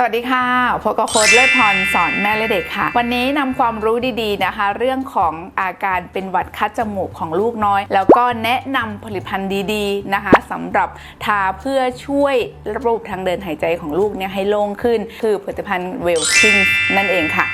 สวัสดีค่ะพบกับโค้ดเลิศพรสอนแม่และเด็กค่ะ วันนี้นำความรู้ดีๆนะคะ เรื่องของอาการเป็นหวัดคัดจมูกของลูกน้อย แล้วก็แนะนำผลิตภัณฑ์ดีๆนะคะสำหรับทาเพื่อช่วยระบบทางเดินหายใจของลูกเนี่ยให้โล่งขึ้น คือผลิตภัณฑ์เวลคินนั่นเองค่ะ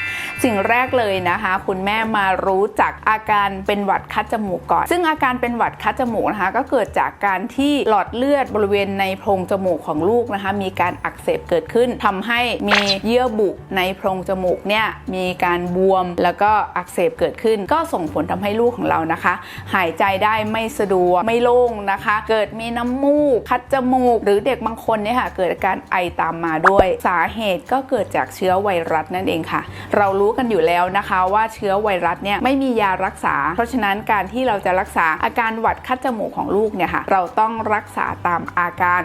สิ่งแรกเลยนะคะ คุณแม่มารู้จักอาการเป็นหวัดคัดจมูกก่อน ซึ่งอาการเป็นหวัดคัดจมูกนะคะ ก็เกิดจากการที่หลอดเลือดบริเวณในโพรงจมูกของลูกนะคะ มีการอักเสบเกิดขึ้นทำให้มีเยื่อบุในโพรงจมูกเนี่ยมีการบวมแล้วก็อักเสบเกิดขึ้น ก็ส่งผลทำให้ลูกของเรานะคะ หายใจได้ไม่สะดวกไม่โล่งนะคะ เกิดมีน้ำมูก คัดจมูก หรือเด็กบางคนเนี่ยค่ะเกิดอาการไอตามมาด้วย สาเหตุก็เกิดจากเชื้อไวรัสนั่นเองค่ะเราารู้กันอยู่แล้วนะคะว่าเชื้อไวรัสเนี่ยไม่มียารักษา เพราะฉะนั้นการที่เราจะรักษาอาการหวัดคัดจมูกของลูกเนี่ยค่ะเราต้องรักษาตามอาการ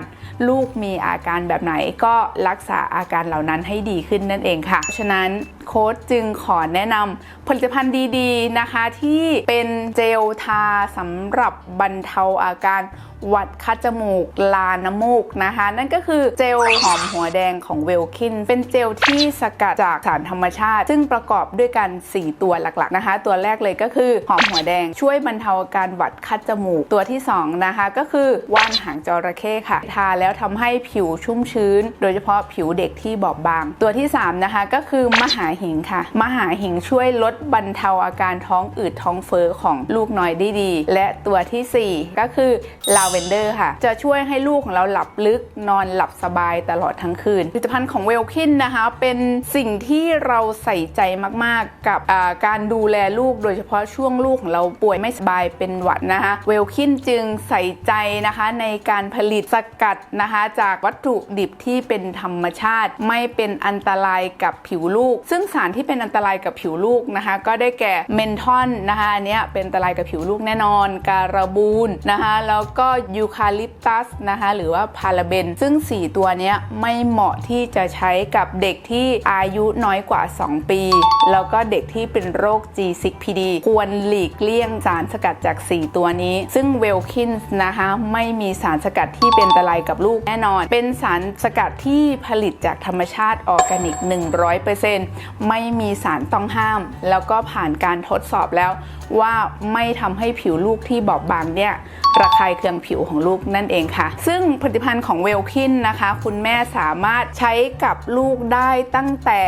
ลูกมีอาการแบบไหนก็รักษาอาการเหล่านั้นให้ดีขึ้นนั่นเองค่ะ เพราะฉะนั้น โค้ดจึงขอแนะนำผลิตภัณฑ์ดีๆนะคะ ที่เป็นเจลทาสำหรับบรรเทาอาการหวัดคัดจมูก ลาน้ำมูกนะคะ นั่นก็คือเจลหอมหัวแดงของเวลคิน เป็นเจลที่สกัดจากสารธรรมชาติ ซึ่งประกอบด้วยกัน 4 ตัวหลักๆนะคะ ตัวแรกเลยก็คือหอมหัวแดงช่วยบรรเทาอาการหวัดคัดจมูก ตัวที่ 2 นะคะ ก็คือว่านหางจระเข้ค่ะ ทาแล้วทำให้ผิวชุ่มชื้น โดยเฉพาะผิวเด็กที่บอบบาง ตัวที่ 3 นะคะ ก็คือมหาหิงค่ะ มหาหิงช่วยลดบรรเทาอาการท้องอืดท้องเฟ้อของลูกน้อยได้ดี และตัวทีสี่ 4 ก็คือลาเวนเดอร์ค่ะ จะช่วยให้ลูกของเราหลับลึกนอนหลับสบายตลอดทั้งคืนผลิตภัณฑ์ของเวลคินนะคะเป็นสิ่งที่เราใส่ใจมากๆกับการดูแลลูกโดยเฉพาะช่วงลูกของเราป่วยไม่สบายเป็นหวัดนะคะเวลคินจึงใส่ใจนะคะในการผลิตสกัดนะคะจากวัตถุดิบที่เป็นธรรมชาติ ไม่เป็นอันตรายกับผิวลูก ซึ่งสารที่เป็นอันตรายกับผิวลูกนะคะ ก็ได้แก่เมนทอนนะคะอันเนี้ยเป็นอันตรายกับผิวลูกแน่นอน การาบูนนะคะแล้วก็ยูคาลิปตัสนะคะหรือว่าพาราเบน ซึ่ง 4 ตัวเนี้ยไม่เหมาะที่จะใช้กับเด็กที่อายุน้อยกว่า 2 ปี แล้วก็เด็กที่เป็นโรค G6PD ควรหลีกเลี่ยงสารสกัดจาก 4 ตัวนี้ ซึ่งเวลคินส์นะคะไม่มีสารสกัดที่เป็นอันตรายกับลูกแน่นอน เป็นสารสกัดที่ผลิตจากธรรมชาติออร์แกนิก 100%ไม่มีสารต้องห้าม แล้วก็ผ่านการทดสอบแล้วว่าไม่ทำให้ผิวลูกที่บอบบางเนี่ยระคายเคืองผิวของลูกนั่นเองค่ะ ซึ่งผลิตภัณฑ์ของเวลคินนะคะ คุณแม่สามารถใช้กับลูกได้ตั้งแต่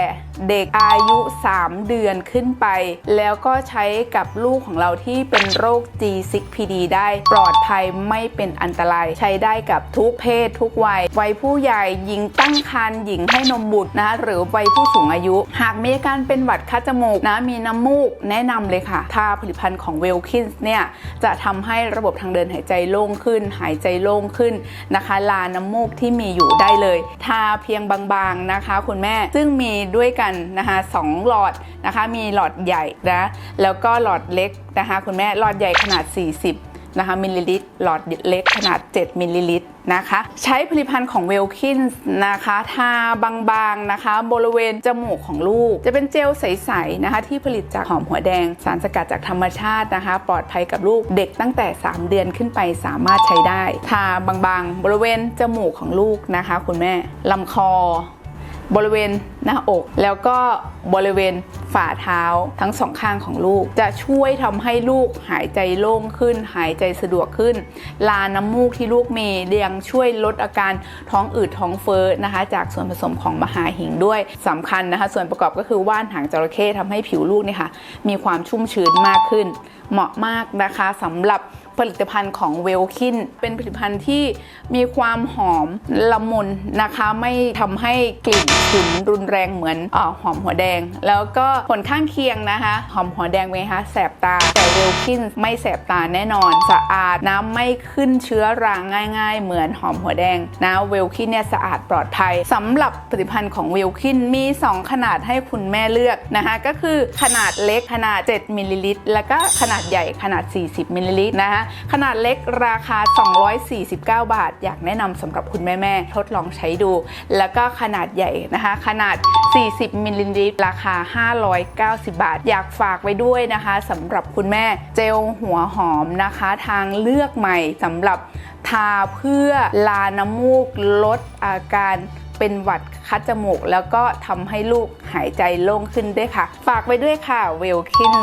เด็กอายุ 3 เดือนขึ้นไป แล้วก็ใช้กับลูกของเราที่เป็นโรค G6PD ได้ปลอดภัยไม่เป็นอันตราย ใช้ได้กับทุกเพศทุกวัย วัยผู้ใหญ่หญิงตั้งครรภ์หญิงให้นมบุตรนะคะหรือวัยผู้สูงอายุ หากมีอาการเป็นหวัดคัดจมูกนะมีน้ำมูกแนะนำเลยค่ะทาผลิตภัณฑ์ของเวลคินส์เนี่ยจะทำให้ระบบทางเดินหายใจโล่งขึ้น หายใจโล่งขึ้นนะคะลาน้ำมูกที่มีอยู่ได้เลย ทาเพียงบางๆนะคะ คุณแม่ซึ่งมีด้วยกันนะคะสองหลอดนะคะมีหลอดใหญ่นะแล้วก็หลอดเล็กนะคะคุณแม่หลอดใหญ่ขนาด 40นะคะมิลลิลิตรหลอดเล็กขนาด 7 มิลลิลิตรนะคะ ใช้ผลิตภัณฑ์ของเวลคินส์นะคะทาบางๆนะคะ บริเวณจมูกของลูก จะเป็นเจลใสๆนะคะ ที่ผลิตจากหอมหัวแดง สารสกัดจากธรรมชาตินะคะ ปลอดภัยกับลูกเด็กตั้งแต่ 3 เดือนขึ้นไปสามารถใช้ได้ ทาบางๆ บริเวณจมูกของลูกนะคะ คุณแม่ลำคอ บริเวณหน้าอก แล้วก็บริเวณฝ่าเท้าทั้งสองข้างของลูก จะช่วยทำให้ลูกหายใจโล่งขึ้น หายใจสะดวกขึ้น ลาน้ำมูกที่ลูกมีเรียงช่วยลดอาการท้องอืดท้องเฟ้อนะคะ จากส่วนผสมของมหาหิงด้วยสำคัญนะคะ ส่วนประกอบก็คือว่านหางจระเข้ทำให้ผิวลูกเนี่ยค่ะมีความชุ่มชื้นมากขึ้น เหมาะมากนะคะสำหรับผลิตภัณฑ์ของเวลคินเป็นผลิตภัณฑ์ที่มีความหอมละมุนนะคะ ไม่ทำให้กลิ่นฉุนรุนแรงเหมือนอหอมหัวแดง แล้วก็ผลข้างเคียงนะคะ หอมหัวแดงไหมคะแสบตา แต่เวลคินไม่แสบตาแน่นอน สะอาดนะไม่ขึ้นเชื้อราง่าย ๆ เหมือนหอมหัวแดงนะเวลคินเนี่ยสะอาดปลอดภัยสำหรับผลิตภัณฑ์ของเวลคินมี 2 ขนาดให้คุณแม่เลือกนะคะ ก็คือขนาดเล็กขนาด 7มิลลิลิตรแล้วก็ขนาดดใหญ่ขนาด 40มิลลิลิตรนะคะขนาดเล็กราคา 249 บาท อยากแนะนำสำหรับคุณแม่ๆทดลองใช้ดู แล้วก็ขนาดใหญ่นะคะขนาด 40มิลลิลิตรราคา 590 บาท อยากฝากไว้ด้วยนะคะสำหรับคุณแม่เจลหัวหอมนะคะ ทางเลือกใหม่สำหรับทาเพื่อลาน้ำมูกลดอาการเป็นหวัดคัดจมูก แล้วก็ทำให้ลูกหายใจโล่งขึ้นด้วยค่ะ ฝากไว้ด้วยค่ะเวลคิน